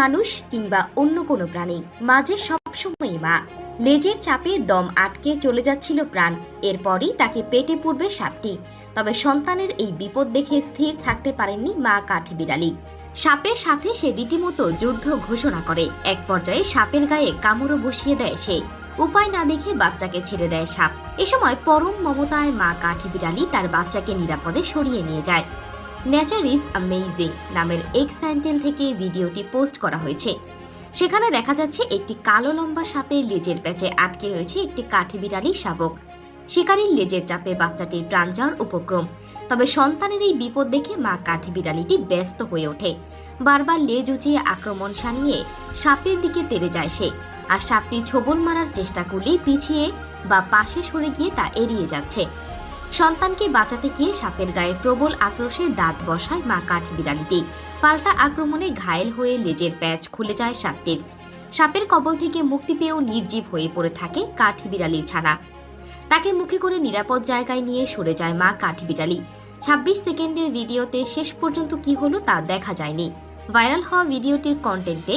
মানুষ কিংবা অন্য কোনো প্রাণী। মাঝে সবসময়ই মা। লেজের চাপে দম আটকে চলে যাচ্ছিল প্রাণ। এরপরই তাকে পেটে পড়বে সাপটি। তবে সন্তানের এই বিপদ দেখে স্থির থাকতে পারেননি মা কাঠবিড়ালি সাপের সাথে সে রীতিমতো যুদ্ধ ঘোষণা করে। এক পর্যায়ে সাপের গায়ে কামড়ও বসিয়ে দেয় সে। উপায় না দেখে বাচ্চাকে ছেড়ে দেয় সাপ। এ সময় পরম মমতায় মা কাঠবিড়ালি তার বাচ্চাকে নিরাপদে সরিয়ে নিয়ে যায়। নেচার ইজ অ্যামেজিং নামের এক্স স্যান্টেল থেকে ভিডিওটি পোস্ট করা হয়েছে। সেখানে দেখা যাচ্ছে একটি কালো লম্বা সাপের লেজের প্যাচে আটকে রয়েছে একটি কাঠি বিড়ালি শাবক। শিকারীর লেজের চাপে বাচ্চাটির প্রাণ যাওয়ার উপক্রম। তবে সন্তানের এই বিপদ দেখে মা কাঠি বিড়ালিটি ব্যস্ত হয়ে ওঠে। বারবার লেজ উঁচিয়ে আক্রমণ সানিয়ে সাপের দিকে তেড়ে যায় সে। আর সাপটি ছোবল মারার চেষ্টা করলেই পিছিয়ে বা পাশে সরে গিয়ে তা এড়িয়ে যাচ্ছে। সন্তানকে বাঁচাতে গিয়ে সাপের গায়ে প্রবল আক্রোশে দাঁত বসায় মা কাঠবিড়ালিটি পাল্টা আক্রমণে ঘায়েল হয়ে লেজের প্যাচ খুলে যায় সাপটির। সাপের কবল থেকে মুক্তি পেয়েও নির্জীব হয়ে পড়ে থাকে কাঠবিড়ালির ছানা। তাকে মুখে করে নিরাপদ জায়গায় নিয়ে সরে যায় মা কাঠ বিড়ালি। ছাব্বিশ সেকেন্ডের ভিডিওতে শেষ পর্যন্ত কি হলো তা দেখা যায়নি। ভাইরাল হওয়া ভিডিওটির কন্টেন্টে